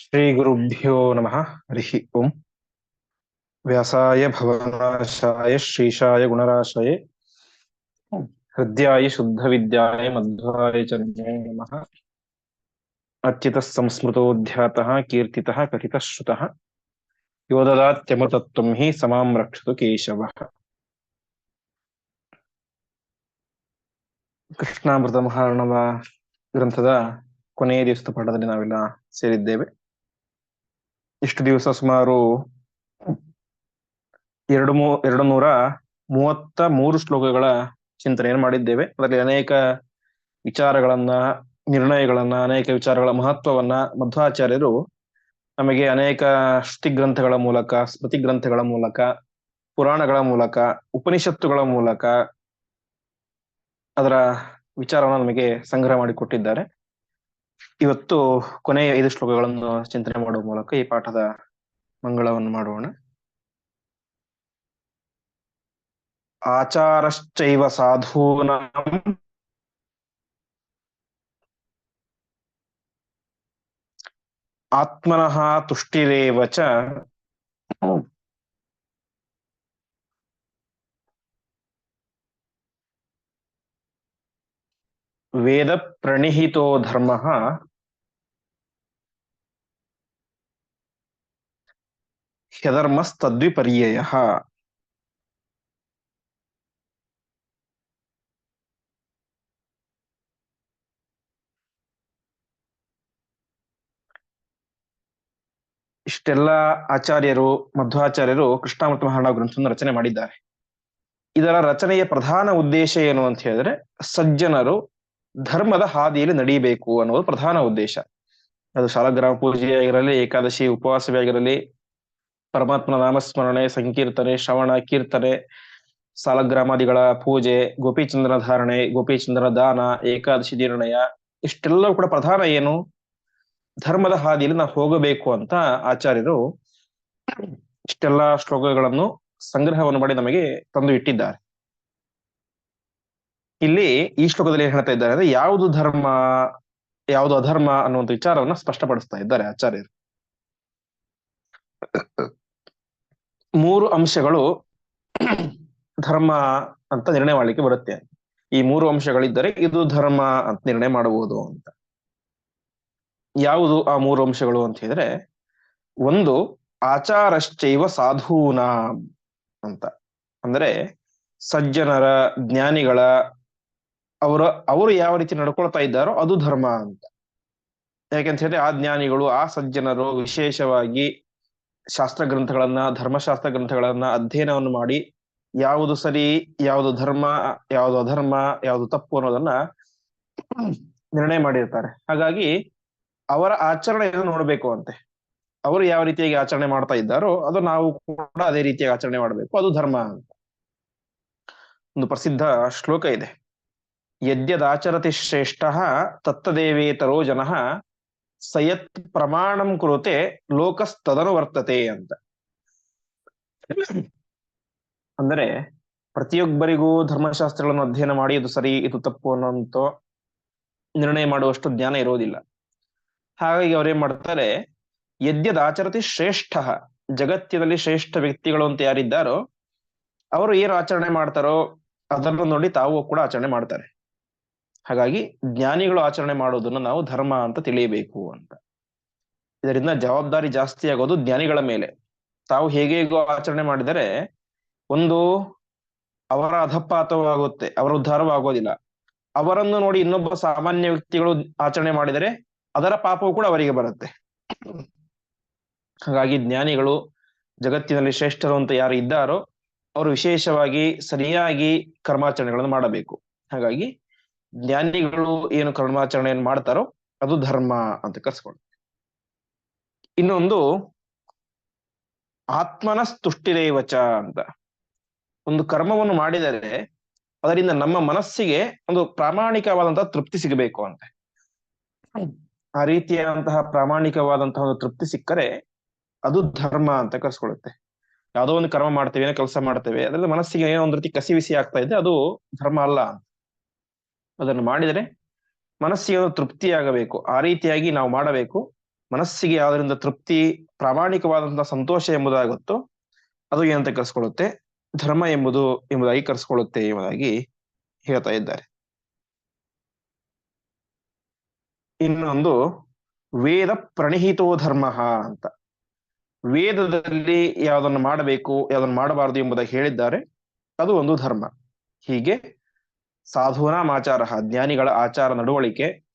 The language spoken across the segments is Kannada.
ಶ್ರೀ ಗುರುಭ್ಯೋ ನಮಃ ಹರಿಹಿ ಓಂ ವ್ಯಾಸಾಯ ಭವನಾಶಾಯ ಶ್ರೀಶಾಯ ಗುಣರಾಶಾಯ ಹೃದಯಾಯ ಶುದ್ಧ ವಿದ್ಯಾಯ ಮಧ್ವಾಯ ಚ ನಮಃ ಅಚ್ಯುತ ಸಂಸ್ಮೃತೋಧ್ಯಾತ ಕೀರ್ತಿ ಕಥಿತ ಶ್ರುತ ಯೋದದಾತ್ಯಮೃತತ್ವಂ ಹಿ ಸಮಾಂ ರಕ್ಷತು ಕೇಶವ ಕೃಷ್ಣಾಮೃತ ಮಹಾರ್ಣವ ಗ್ರಂಥದ ಕೊನೆಯ ದಿವಸದ ಪಾಠದಲ್ಲಿ ನಾವೆಲ್ಲ ಸೇರಿದ್ದೇವೆ. ಇಷ್ಟು ದಿವಸ ಸುಮಾರು ಎರಡು ಮೂ, ಎರಡು ನೂರ ಮೂವತ್ತ ಮೂರು ಶ್ಲೋಕಗಳ ಚಿಂತನೆಯನ್ನು ಮಾಡಿದ್ದೇವೆ. ಅದರಲ್ಲಿ ಅನೇಕ ವಿಚಾರಗಳನ್ನ, ನಿರ್ಣಯಗಳನ್ನ, ಅನೇಕ ವಿಚಾರಗಳ ಮಹತ್ವವನ್ನ ಮಧ್ವಾಚಾರ್ಯರು ನಮಗೆ ಅನೇಕ ಶ್ರುತಿ ಗ್ರಂಥಗಳ ಮೂಲಕ ಸ್ಮೃತಿ ಗ್ರಂಥಗಳ ಮೂಲಕ, ಪುರಾಣಗಳ ಮೂಲಕ, ಉಪನಿಷತ್ತುಗಳ ಮೂಲಕ ಅದರ ವಿಚಾರವನ್ನು ನಮಗೆ ಸಂಗ್ರಹ ಮಾಡಿ ಕೊಟ್ಟಿದ್ದಾರೆ ಇವತ್ತು ಕೊನೆಯ ಐದು ಶ್ಲೋಕಗಳನ್ನು ಚಿಂತನೆ ಮಾಡುವ ಮೂಲಕ ಈ ಪಾಠದ ಮಂಗಳವನ್ನು ಮಾಡೋಣ. ಆಚಾರಶ್ಚೈವ ಸಾಧೂನ. ಆತ್ಮನಃ ತುಷ್ಟಿರೇವ ಚ. ವೇದ ಪ್ರಣಿಹಿತೋ ಧರ್ಮ. ಹ್ಯಧರ್ಮಸ್ತದ್ವಿಪರ್ಯಯ ಇಷ್ಟೆಲ್ಲ ಆಚಾರ್ಯರು, ಮಧ್ವಾಚಾರ್ಯರು ಕೃಷ್ಣಾಮೃತ ಮಹಾರಾಣ ಗ್ರಂಥವನ್ನು ರಚನೆ ಮಾಡಿದ್ದಾರೆ. ಇದರ ರಚನೆಯ ಪ್ರಧಾನ ಉದ್ದೇಶ ಏನು ಅಂತ ಹೇಳಿದ್ರೆ, ಸಜ್ಜನರು ಧರ್ಮದ ಹಾದಿಯಲ್ಲಿ ನಡೀಬೇಕು ಅನ್ನೋದು ಪ್ರಧಾನ ಉದ್ದೇಶ. ಅದು ಶಾಲಗ್ರಾಮ ಪೂಜೆ ಆಗಿರಲಿ ಏಕಾದಶಿ ಉಪವಾಸವೇ ಆಗಿರಲಿ ಪರಮಾತ್ಮನ ನಾಮಸ್ಮರಣೆ, ಸಂಕೀರ್ತನೆ, ಶ್ರವಣ, ಕೀರ್ತನೆ, ಸಾಲಗ್ರಾಮಾದಿಗಳ ಪೂಜೆ, ಗೋಪಿಚಂದ್ರನ ಧಾರಣೆ, ಗೋಪಿಚಂದ್ರನ ದಾನ, ಏಕಾದಶಿ ನಿರ್ಣಯ, ಇಷ್ಟೆಲ್ಲವೂ ಕೂಡ ಪ್ರಧಾನ ಏನು? ಧರ್ಮದ ಹಾದಿಯಲ್ಲಿ ನಾವು ಹೋಗಬೇಕು ಅಂತ ಆಚಾರ್ಯರು ಇಷ್ಟೆಲ್ಲಾ ಶ್ಲೋಕಗಳನ್ನು ಸಂಗ್ರಹವನ್ನು ಮಾಡಿ ನಮಗೆ ತಂದು ಇಟ್ಟಿದ್ದಾರೆ. ಇಲ್ಲಿ ಈ ಶ್ಲೋಕದಲ್ಲಿ ಏನ್ ಹೇಳ್ತಾ ಇದ್ದಾರೆ ಅಂದ್ರೆ ಯಾವುದು ಧರ್ಮ, ಯಾವುದು ಅಧರ್ಮ ಅನ್ನುವಂಥ ವಿಚಾರವನ್ನ ಸ್ಪಷ್ಟಪಡಿಸ್ತಾ ಇದ್ದಾರೆ ಆಚಾರ್ಯರು. ಮೂರು ಅಂಶಗಳು ಧರ್ಮ ಅಂತ ನಿರ್ಣಯ ಮಾಡ್ಲಿಕ್ಕೆ ಬರುತ್ತೆ. ಈ ಮೂರು ಅಂಶಗಳಿದ್ದರೆ ಇದು ಧರ್ಮ ಅಂತ ನಿರ್ಣಯ ಮಾಡಬಹುದು ಅಂತ. ಯಾವುದು ಆ ಮೂರು ಅಂಶಗಳು ಅಂತ ಹೇಳಿದ್ರೆ, ಒಂದು ಆಚಾರಶ್ಚೈವ ಸಾಧೂನ ಅಂತ. ಅಂದ್ರೆ ಸಜ್ಜನರ, ಜ್ಞಾನಿಗಳ, ಅವರ, ಅವರು ಯಾವ ರೀತಿ ನಡ್ಕೊಳ್ತಾ ಇದ್ದಾರೋ ಅದು ಧರ್ಮ ಅಂತ. ಯಾಕೆಂತ ಹೇಳಿದ್ರೆ ಆ ಜ್ಞಾನಿಗಳು, ಆ ಸಜ್ಜನರು ವಿಶೇಷವಾಗಿ ಶಾಸ್ತ್ರ ಗ್ರಂಥಗಳನ್ನ ಧರ್ಮಶಾಸ್ತ್ರ ಗ್ರಂಥಗಳನ್ನ ಅಧ್ಯಯನವನ್ನು ಮಾಡಿ ಯಾವುದು ಸರಿ, ಯಾವುದು ಧರ್ಮ, ಯಾವುದು ಅಧರ್ಮ, ಯಾವುದು ತಪ್ಪು ಅನ್ನೋದನ್ನ ನಿರ್ಣಯ ಮಾಡಿರ್ತಾರೆ. ಹಾಗಾಗಿ ಅವರ ಆಚರಣೆಯನ್ನು ನೋಡ್ಬೇಕು ಅಂತೆ. ಅವರು ಯಾವ ರೀತಿಯಾಗಿ ಆಚರಣೆ ಮಾಡ್ತಾ ಇದ್ದಾರೋ ಅದು ನಾವು ಕೂಡ ಅದೇ ರೀತಿಯಾಗಿ ಆಚರಣೆ ಮಾಡಬೇಕು. ಅದು ಧರ್ಮ ಅಂತ. ಒಂದು ಪ್ರಸಿದ್ಧ ಶ್ಲೋಕ ಇದೆ. ಯದ್ಯದಾಚರತಿ ಶ್ರೇಷ್ಠ ತತ್ತದೇವೇತರೋ ಜನ ಸಯತ್ ಪ್ರಮಾಣಂ ಕೃತೆ ಲೋಕಸ್ತದನು ವರ್ತತೆ ಅಂತ. ಅಂದರೆ ಪ್ರತಿಯೊಬ್ಬರಿಗೂ ಧರ್ಮಶಾಸ್ತ್ರಗಳನ್ನು ಅಧ್ಯಯನ ಮಾಡಿ ಇದು ಸರಿ, ಇದು ತಪ್ಪು ಅನ್ನೋಂತೋ ನಿರ್ಣಯ ಮಾಡುವಷ್ಟು ಜ್ಞಾನ ಇರೋದಿಲ್ಲ. ಹಾಗಾಗಿ ಅವ್ರೇನ್ ಮಾಡ್ತಾರೆ, ಯದ್ಯದಾಚರತಿ ಶ್ರೇಷ್ಠ, ಜಗತ್ತಿನಲ್ಲಿ ಶ್ರೇಷ್ಠ ವ್ಯಕ್ತಿಗಳು ಅಂತ ಯಾರಿದ್ದಾರೋ, ಅವರು ಏನು ಆಚರಣೆ ಮಾಡ್ತಾರೋ ಅದನ್ನು ನೋಡಿ ತಾವು ಕೂಡ ಆಚರಣೆ ಮಾಡ್ತಾರೆ. ಹಾಗಾಗಿ ಜ್ಞಾನಿಗಳು ಆಚರಣೆ ಮಾಡೋದನ್ನ ನಾವು ಧರ್ಮ ಅಂತ ತಿಳಿಯಬೇಕು ಅಂತ. ಇದರಿಂದ ಜವಾಬ್ದಾರಿ ಜಾಸ್ತಿ ಆಗೋದು ಜ್ಞಾನಿಗಳ ಮೇಲೆ. ತಾವು ಹೇಗೆ ಆಚರಣೆ ಮಾಡಿದರೆ ಒಂದು ಅವರ ಅಧಪಾತವಾಗುತ್ತೆ, ಅವರ ಉದ್ಧಾರವಾಗೋದಿಲ್ಲ. ಅವರನ್ನು ನೋಡಿ ಇನ್ನೊಬ್ಬ ಸಾಮಾನ್ಯ ವ್ಯಕ್ತಿಗಳು ಆಚರಣೆ ಮಾಡಿದರೆ ಅದರ ಪಾಪವು ಕೂಡ ಅವರಿಗೆ ಬರುತ್ತೆ. ಹಾಗಾಗಿ ಜ್ಞಾನಿಗಳು ಜಗತ್ತಿನಲ್ಲಿ ಶ್ರೇಷ್ಠರು ಅಂತ ಯಾರು ಇದ್ದಾರೋ, ಅವರು ವಿಶೇಷವಾಗಿ ಸರಿಯಾಗಿ ಕರ್ಮಾಚರಣೆಗಳನ್ನು ಮಾಡಬೇಕು. ಹಾಗಾಗಿ ಜ್ಞಾನಿಗಳು ಏನು ಕರ್ಮಾಚರಣೆಯನ್ನು ಮಾಡ್ತಾರೋ ಅದು ಧರ್ಮ ಅಂತ ಕರ್ಸ್ಕೊಳ್ಳುತ್ತೆ ಇನ್ನೊಂದು ಆತ್ಮನ ತುಷ್ಟಿರೇವಚ ಅಂತ. ಒಂದು ಕರ್ಮವನ್ನು ಮಾಡಿದರೆ ಅದರಿಂದ ನಮ್ಮ ಮನಸ್ಸಿಗೆ ಒಂದು ಪ್ರಾಮಾಣಿಕವಾದಂತಹ ತೃಪ್ತಿ ಸಿಗಬೇಕು ಅಂತ. ಆ ರೀತಿಯಾದಂತಹ ಪ್ರಾಮಾಣಿಕವಾದಂತಹ ಒಂದು ತೃಪ್ತಿ ಸಿಕ್ಕರೆ ಅದು ಧರ್ಮ ಅಂತ ಕರ್ಸ್ಕೊಳ್ಳುತ್ತೆ. ಯಾವುದೋ ಒಂದು ಕರ್ಮ ಮಾಡ್ತೇವೆ, ಏನೋ ಕೆಲಸ ಮಾಡ್ತೇವೆ, ಅದರಲ್ಲಿ ಮನಸ್ಸಿಗೆ ಏನೋ ಒಂದು ರೀತಿ ಕಸಿವಿಸಿ ಆಗ್ತಾ ಇದೆ ಅದು ಧರ್ಮ ಅಲ್ಲ ಅಂತ. ಅದನ್ನು ಮಾಡಿದರೆ ಮನಸ್ಸಿಗೆ ಒಂದು ತೃಪ್ತಿ ಆಗಬೇಕು ಆ ರೀತಿಯಾಗಿ ನಾವು ಮಾಡಬೇಕು. ಮನಸ್ಸಿಗೆ ಅದರಿಂದ ತೃಪ್ತಿ, ಪ್ರಾಮಾಣಿಕವಾದಂತಹ ಸಂತೋಷ ಎಂಬುದಾಗುತ್ತೋ ಅದು ಏನಂತ ಕರೆಸ್ಕೊಳ್ಳುತ್ತೆ? ಧರ್ಮ ಎಂಬುದು, ಎಂಬುದಾಗಿ ಕರೆಸ್ಕೊಳ್ಳುತ್ತೆ ಎಂಬುದಾಗಿ ಹೇಳ್ತಾ ಇದ್ದಾರೆ. ಇನ್ನೊಂದು, ವೇದ ಪ್ರಣಿಹಿತೋ ಧರ್ಮ ಅಂತ. ವೇದದಲ್ಲಿ ಯಾವುದನ್ನು ಮಾಡಬೇಕು, ಯಾವುದನ್ನು ಮಾಡಬಾರದು ಎಂಬುದಾಗಿ ಹೇಳಿದ್ದಾರೆ. ಅದು ಒಂದು ಧರ್ಮ. ಹೀಗೆ ಸಾಧೂನಾಮಾಚಾರ ಜ್ಞಾನಿಗಳ ಆಚಾರ ನಡವಳಿಕೆ,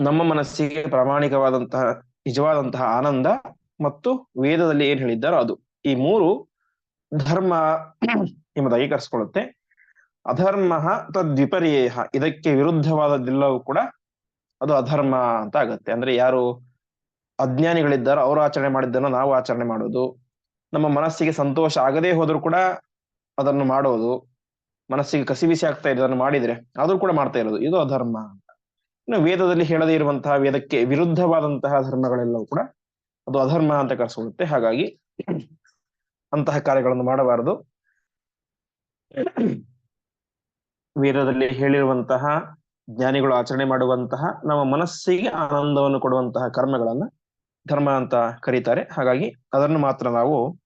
ನಮ್ಮ ಮನಸ್ಸಿಗೆ ಪ್ರಾಮಾಣಿಕವಾದಂತಹ, ನಿಜವಾದಂತಹ ಆನಂದ ಮತ್ತು ವೇದದಲ್ಲಿ ಏನ್ ಹೇಳಿದ್ದಾರೋ ಅದು. ಈ ಮೂರು ಧರ್ಮ ಎಂಬುದಾಗಿ ಕರೆಸ್ಕೊಳ್ಳುತ್ತೆ ಅಧರ್ಮ ತದ್ವಿಪರ್ಯೇಹ ಇದಕ್ಕೆ ವಿರುದ್ಧವಾದದ್ದೆಲ್ಲವೂ ಕೂಡ ಅದು ಅಧರ್ಮ ಅಂತ ಆಗತ್ತೆ. ಅಂದ್ರೆ ಯಾರು ಅಜ್ಞಾನಿಗಳಿದ್ದಾರೋ ಅವರು ಆಚರಣೆ ಮಾಡಿದ್ದನ್ನು ನಾವು ಆಚರಣೆ ಮಾಡೋದು. ನಮ್ಮ ಮನಸ್ಸಿಗೆ ಸಂತೋಷ ಆಗದೇ ಹೋದ್ರು ಕೂಡ ಅದನ್ನು ಮಾಡೋದು. ಮನಸ್ಸಿಗೆ ಕಸಿವಿಸಿ ಆಗ್ತಾ ಇದೆ ಅದನ್ನು ಮಾಡಿದ್ರೆ ಆದ್ರೂ ಕೂಡ ಮಾಡ್ತಾ ಇರೋದು. ಇದು ಅಧರ್ಮ ಅಂತ. ಇನ್ನು ವೇದದಲ್ಲಿ ಹೇಳದೇ ಇರುವಂತಹ ವೇದಕ್ಕೆ ವಿರುದ್ಧವಾದಂತಹ ಧರ್ಮಗಳೆಲ್ಲವೂ ಕೂಡ ಅದು ಅಧರ್ಮ ಅಂತ ಕರೆಸಿಕೊಳ್ಳುತ್ತೆ. ಹಾಗಾಗಿ ಅಂತಹ ಕಾರ್ಯಗಳನ್ನು ಮಾಡಬಾರದು. ವೇದದಲ್ಲಿ ಹೇಳಿರುವಂತಹ ಜ್ಞಾನಿಗಳು ಆಚರಣೆ ಮಾಡುವಂತಹ ನಮ್ಮ ಮನಸ್ಸಿಗೆ ಆನಂದವನ್ನು ಕೊಡುವಂತಹ ಕರ್ಮಗಳನ್ನ ಧರ್ಮ ಅಂತ ಕರೀತಾರೆ. ಹಾಗಾಗಿ ಅದನ್ನು ಮಾತ್ರ ನಾವು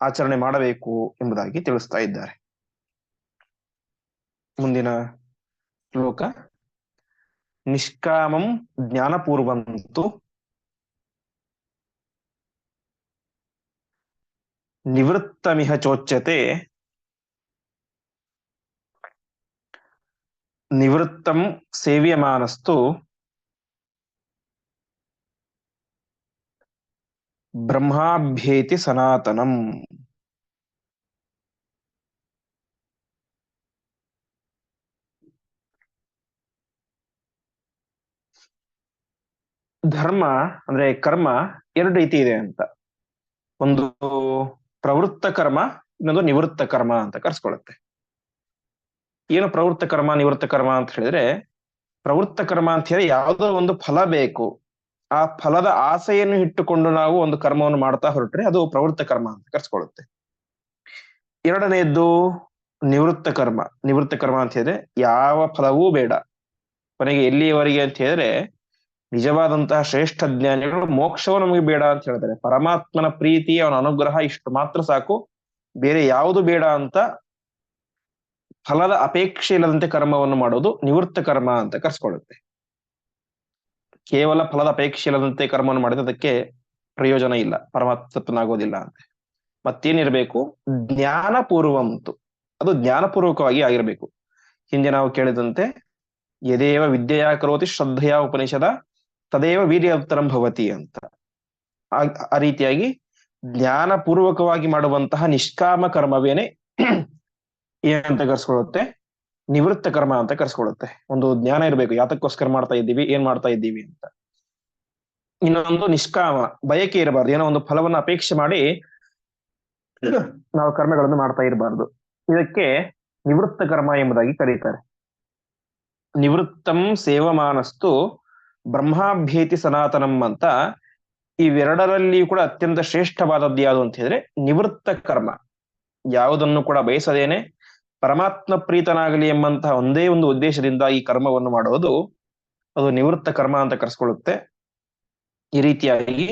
ಆಚರಣೆ ಮಾಡಬೇಕು ಎಂಬುದಾಗಿ ತಿಳಿಸ್ತಾ ಇದ್ದಾರೆ. ಮುಂದಿನ ಶ್ಲೋಕ ನಿಷ್ಕಾಮಂ ಜ್ಞಾನಪೂರ್ವಂತು ನಿವೃತ್ತಮಿಹ ಚೋಚ್ಯತೆ ನಿವೃತ್ತಂ ಸೇವ್ಯಮಾನಸ್ತು ಬ್ರಹ್ಮಾಭ್ಯೇತಿ ಸನಾತನಂ ಧರ್ಮ ಅಂದ್ರೆ ಕರ್ಮ ಎರಡು ರೀತಿ ಇದೆ ಅಂತ. ಒಂದು ಪ್ರವೃತ್ತ ಕರ್ಮ, ಇನ್ನೊಂದು ನಿವೃತ್ತ ಕರ್ಮ ಅಂತ ಕರ್ಸ್ಕೊಳತ್ತೆ ಏನು ಪ್ರವೃತ್ತ ಕರ್ಮ, ನಿವೃತ್ತ ಕರ್ಮ ಅಂತ ಹೇಳಿದ್ರೆ ಪ್ರವೃತ್ತ ಕರ್ಮ ಅಂತ ಹೇಳಿ ಯಾವುದೋ ಒಂದು ಫಲ ಬೇಕು. ಆ ಫಲದ ಆಸೆಯನ್ನು ಇಟ್ಟುಕೊಂಡು ನಾವು ಒಂದು ಕರ್ಮವನ್ನು ಮಾಡ್ತಾ ಹೊರಟ್ರೆ ಅದು ಪ್ರವೃತ್ತ ಕರ್ಮ ಅಂತ ಕರ್ಸ್ಕೊಳ್ಳುತ್ತೆ. ಎರಡನೆಯದ್ದು ನಿವೃತ್ತ ಕರ್ಮ. ನಿವೃತ್ತ ಕರ್ಮ ಅಂತ ಹೇಳಿದ್ರೆ ಯಾವ ಫಲವೂ ಬೇಡ. ಕೊನೆಗೆ ಎಲ್ಲಿಯವರೆಗೆ ಅಂತ ಹೇಳಿದ್ರೆ ನಿಜವಾದಂತಹ ಶ್ರೇಷ್ಠ ಜ್ಞಾನಿಗಳು ಮೋಕ್ಷವು ನಮಗೆ ಬೇಡ ಅಂತ ಹೇಳ್ತಾರೆ. ಪರಮಾತ್ಮನ ಪ್ರೀತಿ, ಅವನ ಅನುಗ್ರಹ ಇಷ್ಟು ಮಾತ್ರ ಸಾಕು. ಬೇರೆ ಯಾವುದು ಬೇಡ ಅಂತ ಫಲದ ಅಪೇಕ್ಷೆ ಇಲ್ಲದಂತೆ ಕರ್ಮವನ್ನು ಮಾಡೋದು ನಿವೃತ್ತ ಕರ್ಮ ಅಂತ ಕರ್ಸ್ಕೊಳ್ಳುತ್ತೆ. ಕೇವಲ ಫಲದ ಅಪೇಕ್ಷೆ ಇಲ್ಲದಂತೆ ಕರ್ಮವನ್ನು ಮಾಡಿದ್ರೆ ಅದಕ್ಕೆ ಪ್ರಯೋಜನ ಇಲ್ಲ ಪರಮಾತ್ಮನಾಗೋದಿಲ್ಲ ಅಂತ. ಮತ್ತೇನಿರ್ಬೇಕು? ಜ್ಞಾನಪೂರ್ವಂತು. ಅದು ಜ್ಞಾನಪೂರ್ವಕವಾಗಿ ಆಗಿರ್ಬೇಕು. ಹಿಂದೆ ನಾವು ಕೇಳಿದಂತೆ, ಯದೇವ ವಿದ್ಯೆಯ ಕರೋತಿ ಶ್ರದ್ಧೆಯ ಉಪನಿಷದ ತದೇವ ವೀರ್ಯ ಉತ್ತರಂ ಭವತಿ ಅಂತ. ಆ ರೀತಿಯಾಗಿ ಜ್ಞಾನಪೂರ್ವಕವಾಗಿ ಮಾಡುವಂತಹ ನಿಷ್ಕಾಮ ಕರ್ಮವೇನೆ ಏನಂತ ಕರ್ಸ್ಕೊಳ್ಳುತ್ತೆ. ನಿವೃತ್ತ ಕರ್ಮ ಅಂತ ಕರ್ಸ್ಕೊಳ್ಳುತ್ತೆ. ಒಂದು ಜ್ಞಾನ ಇರಬೇಕು. ಯಾತಕ್ಕೋಸ್ಕರ ಮಾಡ್ತಾ ಇದ್ದೀವಿ, ಏನ್ ಮಾಡ್ತಾ ಇದ್ದೀವಿ ಅಂತ. ಇನ್ನೊಂದು ನಿಷ್ಕಾಮ, ಬಯಕೆ ಇರಬಾರ್ದು. ಏನೋ ಒಂದು ಫಲವನ್ನ ಅಪೇಕ್ಷೆ ಮಾಡಿ ನಾವು ಕರ್ಮಗಳನ್ನು ಮಾಡ್ತಾ ಇರಬಾರ್ದು. ಇದಕ್ಕೆ ನಿವೃತ್ತ ಕರ್ಮ ಎಂಬುದಾಗಿ ಕರೀತಾರೆ. ನಿವೃತ್ತಂ ಸೇವಮಾನಸ್ತು ಬ್ರಹ್ಮಾಭ್ಯೇತಿ ಸನಾತನಂ ಅಂತ ಇವೆರಡರಲ್ಲಿಯೂ ಕೂಡ ಅತ್ಯಂತ ಶ್ರೇಷ್ಠವಾದದ್ದು ಯಾವುದು ಅಂತ ಹೇಳಿದ್ರೆ ನಿವೃತ್ತ ಕರ್ಮ. ಯಾವುದನ್ನು ಕೂಡ ಬಯಸದೇನೆ ಪರಮಾತ್ಮ ಪ್ರೀತನಾಗಲಿ ಎಂಬಂತಹ ಒಂದೇ ಒಂದು ಉದ್ದೇಶದಿಂದ ಈ ಕರ್ಮವನ್ನು ಮಾಡುವುದು ಅದು ನಿವೃತ್ತ ಕರ್ಮ ಅಂತ ಕರೆಸ್ಕೊಳ್ಳುತ್ತೆ. ಈ ರೀತಿಯಾಗಿ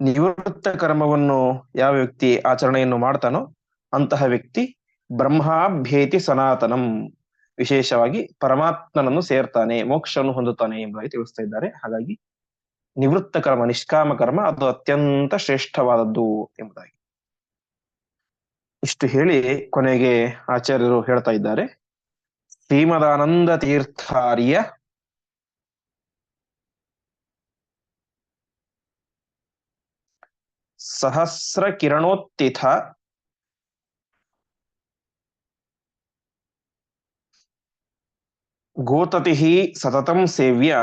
ನಿವೃತ್ತ ಕರ್ಮವನ್ನು ಯಾವ ವ್ಯಕ್ತಿ ಆಚರಣೆಯನ್ನು ಮಾಡ್ತಾನೋ ಅಂತಹ ವ್ಯಕ್ತಿ ಬ್ರಹ್ಮಾಭ್ಯೇತಿ ಸನಾತನಂ. ವಿಶೇಷವಾಗಿ ಪರಮಾತ್ಮನನ್ನು ಸೇರ್ತಾನೆ, ಮೋಕ್ಷವನ್ನು ಹೊಂದುತ್ತಾನೆ ಎಂಬುದಾಗಿ ತಿಳಿಸ್ತಾ ಇದ್ದಾರೆ. ಹಾಗಾಗಿ ನಿವೃತ್ತ ಕರ್ಮ, ನಿಷ್ಕಾಮ ಕರ್ಮ ಅದು ಅತ್ಯಂತ ಶ್ರೇಷ್ಠವಾದದ್ದು ಎಂಬುದಾಗಿ. ಇಷ್ಟು ಹೇಳಿ ಕೊನೆಗೆ ಆಚಾರ್ಯರು ಹೇಳ್ತಾ ಇದ್ದಾರೆ. ಶ್ರೀಮದಾನಂದ ತೀರ್ಥಾರ್ಯ. ಸಹಸ್ರ ಕಿರಣೋತ್ತಿಥ. ಗೋತತಿ ಸತತಂ ಸೇವ್ಯ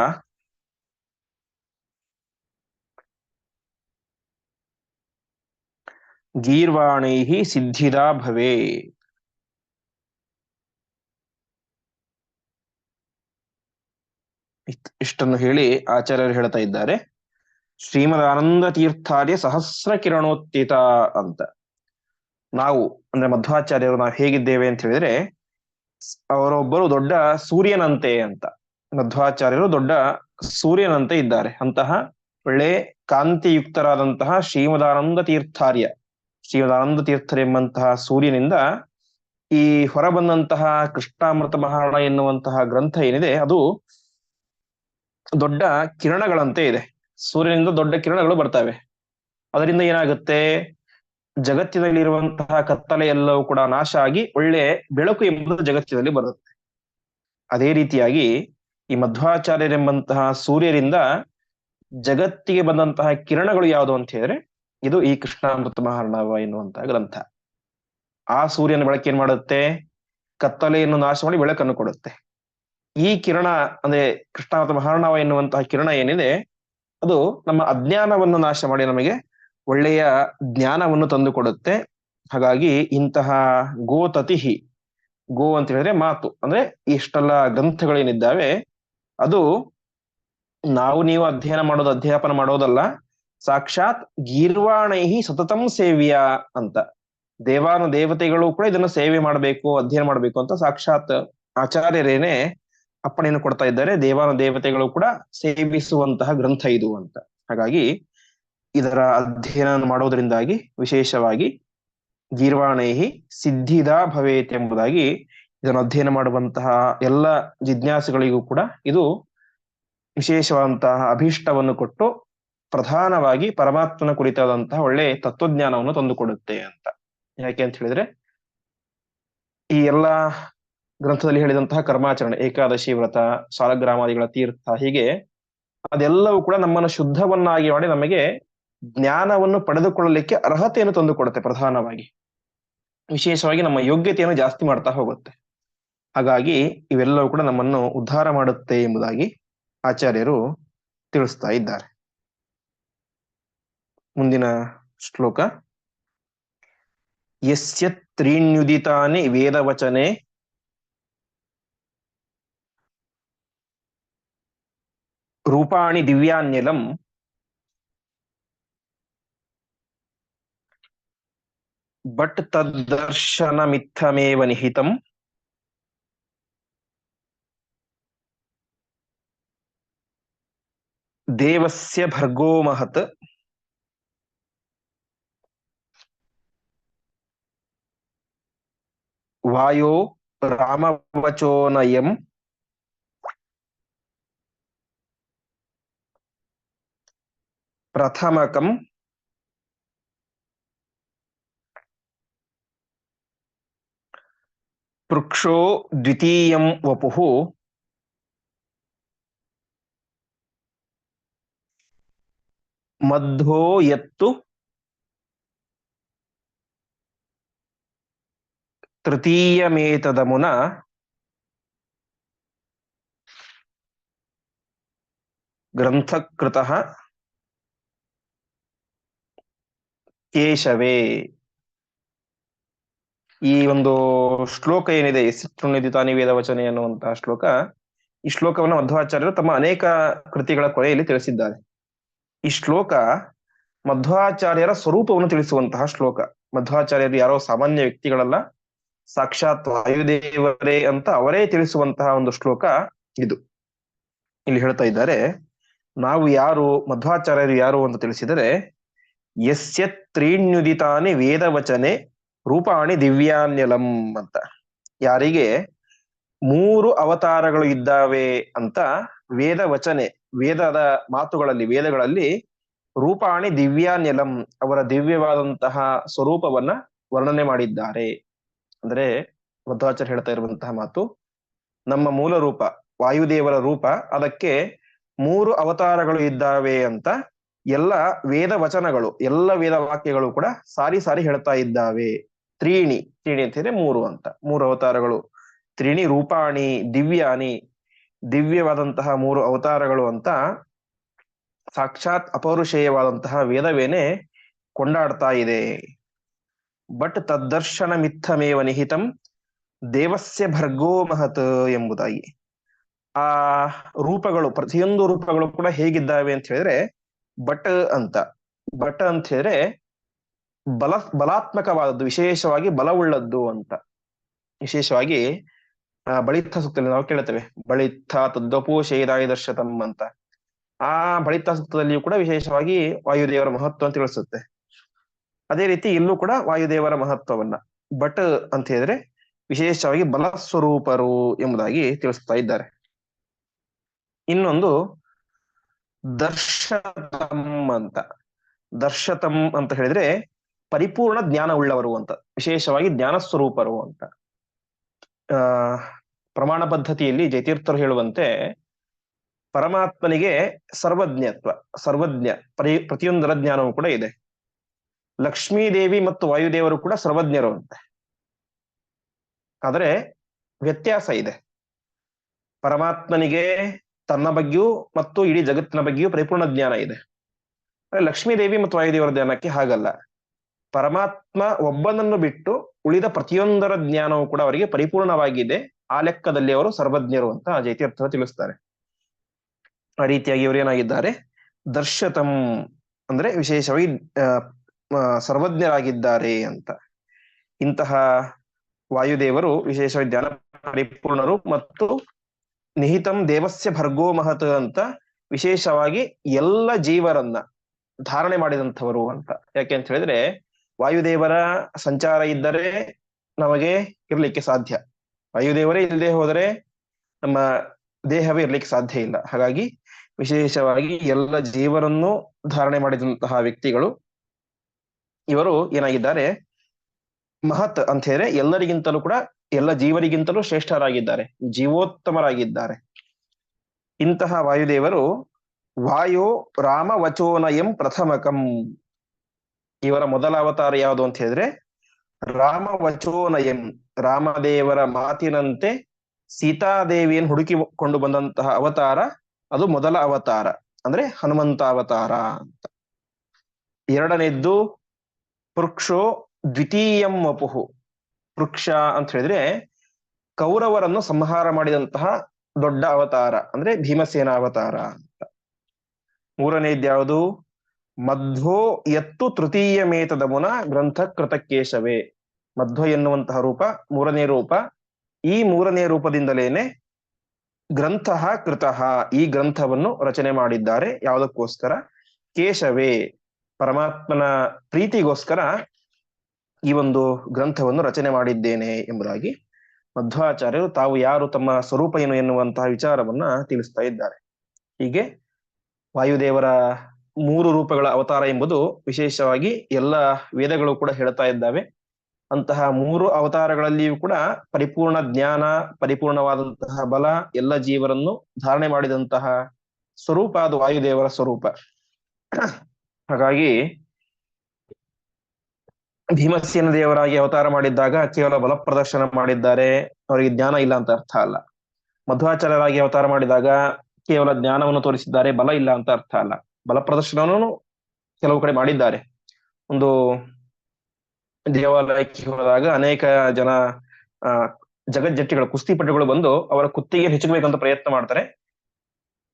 ಗೀರ್ವಾಣೈ ಸಿದ್ಧಿದಾ ಭವೇ ಇಷ್ಟನ್ನು ಹೇಳಿ ಆಚಾರ್ಯರು ಹೇಳ್ತಾ ಇದ್ದಾರೆ. ಶ್ರೀಮದಾನಂದ ತೀರ್ಥಾರ್ಯ ಸಹಸ್ರ ಕಿರಣೋತ್ತಿತ ಅಂತ. ನಾವು, ಅಂದ್ರೆ ಮಧ್ವಾಚಾರ್ಯರು ನಾವು ಹೇಗಿದ್ದೇವೆ ಅಂತ ಹೇಳಿದ್ರೆ ಅವರೊಬ್ಬರು ದೊಡ್ಡ ಸೂರ್ಯನಂತೆ ಅಂತ. ಮಧ್ವಾಚಾರ್ಯರು ದೊಡ್ಡ ಸೂರ್ಯನಂತೆ ಇದ್ದಾರೆ. ಅಂತಹ ಒಳ್ಳೆ ಕಾಂತಿಯುಕ್ತರಾದಂತಹ ಶ್ರೀಮದಾನಂದ ತೀರ್ಥಾರ್ಯ. ಶ್ರೀಮದಾನಂದ ತೀರ್ಥರೆಂಬಂತಹ ಸೂರ್ಯನಿಂದ ಈ ಹೊರಬಂದಂತಹ ಕೃಷ್ಣಾಮೃತ ಮಹಾರಣ ಎನ್ನುವಂತಹ ಗ್ರಂಥ ಏನಿದೆ, ಅದು ದೊಡ್ಡ ಕಿರಣಗಳಂತೆ ಇದೆ. ಸೂರ್ಯನಿಂದ ದೊಡ್ಡ ಕಿರಣಗಳು ಬರ್ತವೆ. ಅದರಿಂದ ಏನಾಗುತ್ತೆ? ಜಗತ್ತಿನಲ್ಲಿರುವಂತಹ ಕತ್ತಲೆ ಎಲ್ಲವೂ ಕೂಡ ನಾಶ ಆಗಿ ಒಳ್ಳೆ ಬೆಳಕು ಎಂಬುದು ಜಗತ್ತಿನಲ್ಲಿ ಬರುತ್ತೆ ಅದೇ ರೀತಿಯಾಗಿ ಈ ಮಧ್ವಾಚಾರ್ಯರೆಂಬಂತಹ ಸೂರ್ಯರಿಂದ ಜಗತ್ತಿಗೆ ಬಂದಂತಹ ಕಿರಣಗಳು ಯಾವುದು ಅಂತ ಹೇಳಿದ್ರೆ, ಇದು ಈ ಕೃಷ್ಣಾಮೃತ ಮಹಾರ್ಣವ ಎನ್ನುವಂತಹ ಗ್ರಂಥ. ಆ ಸೂರ್ಯನ ಬೆಳಕೇನ್ ಮಾಡುತ್ತೆ? ಕತ್ತಲೆಯನ್ನು ನಾಶ ಮಾಡಿ ಬೆಳಕನ್ನು ಕೊಡುತ್ತೆ. ಈ ಕಿರಣ, ಅಂದ್ರೆ ಕೃಷ್ಣಾಮೃತ ಮಹಾರ್ಣವ ಎನ್ನುವಂತಹ ಕಿರಣ ಏನಿದೆ, ಅದು ನಮ್ಮ ಅಜ್ಞಾನವನ್ನು ನಾಶ ಮಾಡಿ ನಮಗೆ ಒಳ್ಳೆಯ ಜ್ಞಾನವನ್ನು ತಂದುಕೊಡುತ್ತೆ. ಹಾಗಾಗಿ ಇಂತಹ ಗೋತತಿಹಿ ಗೋ ಅಂತ ಹೇಳಿದ್ರೆ ಮಾತು. ಅಂದ್ರೆ ಇಷ್ಟೆಲ್ಲ ಗ್ರಂಥಗಳೇನಿದ್ದಾವೆ, ಅದು ನಾವು ನೀವು ಅಧ್ಯಯನ ಮಾಡೋದು, ಅಧ್ಯಾಪನ ಮಾಡೋದಲ್ಲ, ಸಾಕ್ಷಾತ್ ಗೀರ್ವಾಣೈಹಿ ಸತತಂ ಸೇವ್ಯ ಅಂತ. ದೇವಾನು ದೇವತೆಗಳು ಕೂಡ ಇದನ್ನ ಸೇವೆ ಮಾಡಬೇಕು, ಅಧ್ಯಯನ ಮಾಡಬೇಕು ಅಂತ ಸಾಕ್ಷಾತ್ ಆಚಾರ್ಯರೇನೆ ಅಪ್ಪಣೆಯನ್ನು ಕೊಡ್ತಾ ಇದ್ದಾರೆ. ದೇವಾನು ದೇವತೆಗಳು ಕೂಡ ಸೇವಿಸುವಂತಹ ಗ್ರಂಥ ಇದು ಅಂತ. ಹಾಗಾಗಿ ಇದರ ಅಧ್ಯಯನ ಮಾಡೋದ್ರಿಂದಾಗಿ ವಿಶೇಷವಾಗಿ ಗೀರ್ವಾಣೈಹಿ ಸಿದ್ಧಿದಾ ಭವೇತ್ ಎಂಬುದಾಗಿ ಇದನ್ನು ಅಧ್ಯಯನ ಮಾಡುವಂತಹ ಎಲ್ಲ ಜಿಜ್ಞಾಸುಗಳಿಗೂ ಕೂಡ ಇದು ವಿಶೇಷವಾದಂತಹ ಅಭೀಷ್ಟವನ್ನು ಕೊಟ್ಟು ಪ್ರಧಾನವಾಗಿ ಪರಮಾತ್ಮನ ಕುರಿತಾದಂತಹ ಒಳ್ಳೆ ತತ್ವಜ್ಞಾನವನ್ನು ತಂದುಕೊಡುತ್ತೆ ಅಂತ. ಯಾಕೆ ಅಂತ ಹೇಳಿದ್ರೆ ಈ ಎಲ್ಲಾ ಗ್ರಂಥದಲ್ಲಿ ಹೇಳಿದಂತಹ ಕರ್ಮಾಚರಣೆ, ಏಕಾದಶಿ ವ್ರತ, ಸಾಲಗ್ರಾಮಾದಿಗಳ ತೀರ್ಥ ಹೀಗೆ ಅದೆಲ್ಲವೂ ಕೂಡ ನಮ್ಮನ್ನು ಶುದ್ಧವನ್ನಾಗಿ ಮಾಡಿ ನಮಗೆ ಜ್ಞಾನವನ್ನು ಪಡೆದುಕೊಳ್ಳಲಿಕ್ಕೆ ಅರ್ಹತೆಯನ್ನು ತಂದುಕೊಡುತ್ತೆ ಪ್ರಧಾನವಾಗಿ. ವಿಶೇಷವಾಗಿ ನಮ್ಮ ಯೋಗ್ಯತೆಯನ್ನು ಜಾಸ್ತಿ ಮಾಡ್ತಾ ಹೋಗುತ್ತೆ. ಹಾಗಾಗಿ ಇವೆಲ್ಲವೂ ಕೂಡ ನಮ್ಮನ್ನು ಉದ್ಧಾರ ಮಾಡುತ್ತೆ ಎಂಬುದಾಗಿ ಆಚಾರ್ಯರು ತಿಳಿಸ್ತಾ ಇದ್ದಾರೆ. ಮುಂದಿನ ಶ್ಲೋಕ. ಯಸ್ಯ ತ್ರೀಣ್ಯುದಿತಾನಿ ವೇದವಚನೆ. ರೂಪಾಣಿ ದಿವ್ಯಾನ್ಯಲಂ ಬಟ್ ತದ್ದರ್ಶನಮಿತ್ತಮೇವ ನಿಹಿತಂ ದೇವಸ್ಯ ಭರ್ಗೋ ಮಹತ್ ವಾಯೋ ರಾಮವಚೋನಯಂ ಪ್ರಥಮಕಂ ಪೃಕ್ಷೋ ದ್ವಿತೀಯಂ ವಪುಃ. ಮಧ್ವೋ ಯತ್ತು. ತೃತೀಯಮೇತದಮುನ. ಗ್ರಂಥಕೃತಃ ಕೇಶವೇ. ಈ ಒಂದು ಶ್ಲೋಕ ಏನಿದೆ ಶೃಣಿದಿತಾನಿ ವೇದ ವಚನೆ ಅನ್ನುವಂತಹ ಶ್ಲೋಕ, ಈ ಶ್ಲೋಕವನ್ನು ಮಧ್ವಾಚಾರ್ಯರು ತಮ್ಮ ಅನೇಕ ಕೃತಿಗಳ ಕೊನೆಯಲ್ಲಿ ತಿಳಿಸಿದ್ದಾರೆ. ಈ ಶ್ಲೋಕ ಮಧ್ವಾಚಾರ್ಯರ ಸ್ವರೂಪವನ್ನು ತಿಳಿಸುವಂತಹ ಶ್ಲೋಕ. ಮಧ್ವಾಚಾರ್ಯರು ಯಾರೋ ಸಾಮಾನ್ಯ ವ್ಯಕ್ತಿಗಳಲ್ಲ, ಸಾಕ್ಷಾತ್ ವಾಯುದೇವರೇ ಅಂತ ಅವರೇ ತಿಳಿಸುವಂತಹ ಒಂದು ಶ್ಲೋಕ ಇದು. ಇಲ್ಲಿ ಹೇಳ್ತಾ ಇದ್ದಾರೆ, ನಾವು ಯಾರು, ಮಧ್ವಾಚಾರ್ಯರು ಯಾರು ಅಂತ ತಿಳಿಸಿದರೆ ಯಸ್ಯ ವೇದ ವೇದವಚನೆ ರೂಪಾಣಿ ದಿವ್ಯಾನ್ಯಲಂ ಅಂತ. ಯಾರಿಗೆ? ಮೂರು ಅವತಾರಗಳು ಇದ್ದಾವೆ ಅಂತ ವೇದ ವಚನೆ, ವೇದದ ಮಾತುಗಳಲ್ಲಿ, ವೇದಗಳಲ್ಲಿ ರೂಪಾಣಿ ದಿವ್ಯಾನ್ಯಲಂ ಅವರ ದಿವ್ಯವಾದಂತಹ ಸ್ವರೂಪವನ್ನ ವರ್ಣನೆ ಮಾಡಿದ್ದಾರೆ. ಅಂದ್ರೆ ಮಧ್ವಾಚಾರ್ಯ ಹೇಳ್ತಾ ಇರುವಂತಹ ಮಾತು, ನಮ್ಮ ಮೂಲ ರೂಪ, ವಾಯುದೇವರ ರೂಪ, ಅದಕ್ಕೆ ಮೂರು ಅವತಾರಗಳು ಇದ್ದಾವೆ ಅಂತ ಎಲ್ಲ ವೇದ ವಚನಗಳು, ಎಲ್ಲ ವೇದ ವಾಕ್ಯಗಳು ಕೂಡ ಸಾರಿ ಸಾರಿ ಹೇಳ್ತಾ ಇದ್ದಾವೆ. ತ್ರೀಣಿ ತ್ರೀಣಿ ಅಂತ ಹೇಳಿದ್ರೆ ಮೂರು ಅಂತ. ಮೂರು ಅವತಾರಗಳು. ತ್ರೀಣಿ, ರೂಪಾಣಿ ದಿವ್ಯಾನಿ ದಿವ್ಯವಾದಂತಹ ಮೂರು ಅವತಾರಗಳು ಅಂತ ಸಾಕ್ಷಾತ್ ಅಪೌರುಷೇಯವಾದಂತಹ ವೇದವೇನೆ ಕೊಂಡಾಡ್ತಾ ಇದೆ. ಬಟ್ ತದ್ದರ್ಶನ ಮಿಥಮೇವ ನಿಹಿತಂ ದೇವಸ್ಯ ಭರ್ಗೋ ಮಹತ್ ಎಂಬುದಾಗಿ. ಆ ರೂಪಗಳು, ಪ್ರತಿಯೊಂದು ರೂಪಗಳು ಕೂಡ ಹೇಗಿದ್ದಾವೆ ಅಂತ ಹೇಳಿದ್ರೆ ಬಟ್ ಅಂತ. ಬಟ್ ಅಂತ ಹೇಳಿದ್ರೆ ಬಲ, ಬಲಾತ್ಮಕವಾದದ್ದು, ವಿಶೇಷವಾಗಿ ಬಲವುಳ್ಳದ್ದು ಅಂತ. ವಿಶೇಷವಾಗಿ, ಆ ಬಳಿತ್ಥ ಸೂಕ್ತದಲ್ಲಿ ನಾವು ಕೇಳ್ತೇವೆ. ಬಳಿತ ತದ್ದಪೂ ಶೇದಾಯ ದರ್ಶತಂ ಅಂತ. ಆ ಬಳಿತ ಸೂಕ್ತದಲ್ಲಿಯೂ ಕೂಡ ವಿಶೇಷವಾಗಿ ವಾಯುದೇವರ ಮಹತ್ವ ಅಂತ ತಿಳಿಸುತ್ತೆ. ಅದೇ ರೀತಿ ಇಲ್ಲೂ ಕೂಡ ವಾಯುದೇವರ ಮಹತ್ವವನ್ನ. ಬಟ್ ಅಂತ ಹೇಳಿದ್ರೆ ವಿಶೇಷವಾಗಿ ಬಲ ಸ್ವರೂಪರು ಎಂಬುದಾಗಿ ತಿಳಿಸ್ತಾ ಇದ್ದಾರೆ. ಇನ್ನೊಂದು ದರ್ಶತಂ ಅಂತ. ದರ್ಶತಂ ಅಂತ ಹೇಳಿದ್ರೆ ಪರಿಪೂರ್ಣ ಜ್ಞಾನ ಉಳ್ಳವರು ಅಂತ, ವಿಶೇಷವಾಗಿ ಜ್ಞಾನ ಸ್ವರೂಪರು ಅಂತ. ಆ, ಪ್ರಮಾಣ ಪದ್ಧತಿಯಲ್ಲಿ ಜಯತೀರ್ಥರು ಹೇಳುವಂತೆ ಪರಮಾತ್ಮನಿಗೆ ಸರ್ವಜ್ಞತ್ವ, ಸರ್ವಜ್ಞ, ಪರಿ, ಪ್ರತಿಯೊಂದರ ಜ್ಞಾನವೂ ಕೂಡ ಇದೆ. ಲಕ್ಷ್ಮೀದೇವಿ ಮತ್ತು ವಾಯುದೇವರು ಕೂಡ ಸರ್ವಜ್ಞರು ಅಂತೆ. ಆದರೆ ವ್ಯತ್ಯಾಸ ಇದೆ. ಪರಮಾತ್ಮನಿಗೆ ತನ್ನ ಬಗ್ಗೆಯೂ ಮತ್ತು ಇಡೀ ಜಗತ್ತಿನ ಬಗ್ಗೆಯೂ ಪರಿಪೂರ್ಣ ಜ್ಞಾನ ಇದೆ. ಲಕ್ಷ್ಮೀದೇವಿ ಮತ್ತು ವಾಯುದೇವರ ಜ್ಞಾನಕ್ಕೆ ಹಾಗಲ್ಲ. ಪರಮಾತ್ಮ ಒಬ್ಬನನ್ನು ಬಿಟ್ಟು ಉಳಿದ ಪ್ರತಿಯೊಂದರ ಜ್ಞಾನವು ಕೂಡ ಅವರಿಗೆ ಪರಿಪೂರ್ಣವಾಗಿದೆ. ಆ ಲೆಕ್ಕದಲ್ಲಿ ಅವರು ಸರ್ವಜ್ಞರು ಅಂತ ಜೈತೀರ್ಥ ತಿಳಿಸ್ತಾರೆ. ಆ ರೀತಿಯಾಗಿ ಇವರು ಏನಾಗಿದ್ದಾರೆ? ದರ್ಶತಂ ಅಂದ್ರೆ ವಿಶೇಷವಾಗಿ ಸರ್ವಜ್ಞರಾಗಿದ್ದಾರೆ ಅಂತ. ಇಂತಹ ವಾಯುದೇವರು ವಿಶೇಷವಾಗಿ ಜ್ಞಾನ ಪರಿಪೂರ್ಣರು ಮತ್ತು ನಿಹಿತಂ ದೇವಸ್ಯ ಭರ್ಗೋ ಮಹತ್ ಅಂತ ವಿಶೇಷವಾಗಿ ಎಲ್ಲ ಜೀವರನ್ನ ಧಾರಣೆ ಮಾಡಿದಂಥವರು ಅಂತ. ಯಾಕೆ ಅಂತ ಹೇಳಿದ್ರೆ ವಾಯುದೇವರ ಸಂಚಾರ ಇದ್ದರೆ ನಮಗೆ ಇರ್ಲಿಕ್ಕೆ ಸಾಧ್ಯ. ವಾಯುದೇವರೇ ಇಲ್ಲದೆ ಹೋದರೆ ನಮ್ಮ ದೇಹವೇ ಇರ್ಲಿಕ್ಕೆ ಸಾಧ್ಯ ಇಲ್ಲ. ಹಾಗಾಗಿ ವಿಶೇಷವಾಗಿ ಎಲ್ಲ ಜೀವರನ್ನು ಧಾರಣೆ ಮಾಡಿದಂತಹ ವ್ಯಕ್ತಿಗಳು ಇವರು ಏನಾಗಿದ್ದಾರೆ? ಮಹತ್ ಅಂತ ಹೇಳಿದ್ರೆ ಎಲ್ಲರಿಗಿಂತಲೂ ಕೂಡ ಎಲ್ಲ ಜೀವರಿಗಿಂತಲೂ ಶ್ರೇಷ್ಠರಾಗಿದ್ದಾರೆ. ಜೀವೋತ್ತಮರಾಗಿದ್ದಾರೆ. ಇಂತಹ ವಾಯುದೇವರು ವಾಯು ರಾಮ ವಚೋನಯಂ ಪ್ರಥಮಕಂ ಇವರ ಮೊದಲ ಅವತಾರ ಯಾವುದು ಅಂತ ಹೇಳಿದ್ರೆ ರಾಮ ವಚೋನಯಂ ರಾಮದೇವರ ಮಾತಿನಂತೆ ಸೀತಾದೇವಿಯನ್ನು ಹುಡುಕಿಕೊಂಡು ಬಂದಂತಹ ಅವತಾರ ಅದು ಮೊದಲ ಅವತಾರ, ಅಂದ್ರೆ ಹನುಮಂತ ಅವತಾರ ಅಂತ. ಎರಡನೇದ್ದು ಪೃಕ್ಷೋ ದ್ವಿತೀಯಂ ವಪುಹು. ವೃಕ್ಷ ಅಂತ ಹೇಳಿದ್ರೆ ಕೌರವರನ್ನು ಸಂಹಾರ ಮಾಡಿದಂತಹ ದೊಡ್ಡ ಅವತಾರ, ಅಂದ್ರೆ ಭೀಮಸೇನ ಅವತಾರ ಅಂತ. ಮೂರನೇದ್ಯಾವುದು ಮಧ್ವೋ ಎತ್ತು ತೃತೀಯ ಮೇತದಮುನ ಗ್ರಂಥ ಕೃತಕೇಶವೇ ಮಧ್ವ ಎನ್ನುವಂತಹ ರೂಪ, ಮೂರನೇ ರೂಪ. ಈ ಮೂರನೇ ರೂಪದಿಂದಲೇನೆ ಗ್ರಂಥ ಕೃತಃ ಈ ಗ್ರಂಥವನ್ನು ರಚನೆ ಮಾಡಿದ್ದಾರೆ. ಯಾವುದಕ್ಕೋಸ್ಕರ? ಕೇಶವೇ. ಪರಮಾತ್ಮನ ಪ್ರೀತಿಗೋಸ್ಕರ ಈ ಒಂದು ಗ್ರಂಥವನ್ನು ರಚನೆ ಮಾಡಿದ್ದೇನೆ ಎಂಬುದಾಗಿ ಮಧ್ವಾಚಾರ್ಯರು ತಾವು ಯಾರು ತಮ್ಮ ಸ್ವರೂಪ ಏನು ಎನ್ನುವಂತಹ ವಿಚಾರವನ್ನ ತಿಳಿಸ್ತಾ ಇದ್ದಾರೆ. ಹೀಗೆ ವಾಯುದೇವರ ಮೂರು ರೂಪಗಳ ಅವತಾರ ಎಂಬುದು ವಿಶೇಷವಾಗಿ ಎಲ್ಲ ವೇದಗಳು ಕೂಡ ಹೇಳ್ತಾ ಇದ್ದಾವೆ. ಅಂತಹ ಮೂರು ಅವತಾರಗಳಲ್ಲಿಯೂ ಕೂಡ ಪರಿಪೂರ್ಣ ಜ್ಞಾನ, ಪರಿಪೂರ್ಣವಾದಂತಹ ಬಲ, ಎಲ್ಲ ಜೀವರನ್ನು ಧಾರಣೆ ಮಾಡಿದಂತಹ ಸ್ವರೂಪ ಅದು ವಾಯುದೇವರ ಸ್ವರೂಪ. ಹಾಗಾಗಿ ಭೀಮಸೇನ ದೇವರಾಗಿ ಅವತಾರ ಮಾಡಿದ್ದಾಗ ಕೇವಲ ಬಲ ಪ್ರದರ್ಶನ ಮಾಡಿದ್ದಾರೆ. ಅವರಿಗೆ ಜ್ಞಾನ ಇಲ್ಲ ಅಂತ ಅರ್ಥ ಅಲ್ಲ. ಮಧ್ವಾಚಾರ್ಯರಾಗಿ ಅವತಾರ ಮಾಡಿದಾಗ ಕೇವಲ ಜ್ಞಾನವನ್ನು ತೋರಿಸಿದ್ದಾರೆ, ಬಲ ಇಲ್ಲ ಅಂತ ಅರ್ಥ ಅಲ್ಲ. ಬಲ ಪ್ರದರ್ಶನವನ್ನು ಕೆಲವು ಕಡೆ ಮಾಡಿದ್ದಾರೆ. ಒಂದು ದೇವಾಲಯಕ್ಕೆ ಹೋದಾಗ ಅನೇಕ ಜನ, ಆ, ಜಗಜ್ಜಟ್ಟಿಗಳು, ಕುಸ್ತಿಪಟುಗಳು ಬಂದು ಅವರ ಕುತ್ತಿಗೆ ಹೆಚ್ಚಬೇಕಂತ ಪ್ರಯತ್ನ ಮಾಡ್ತಾರೆ.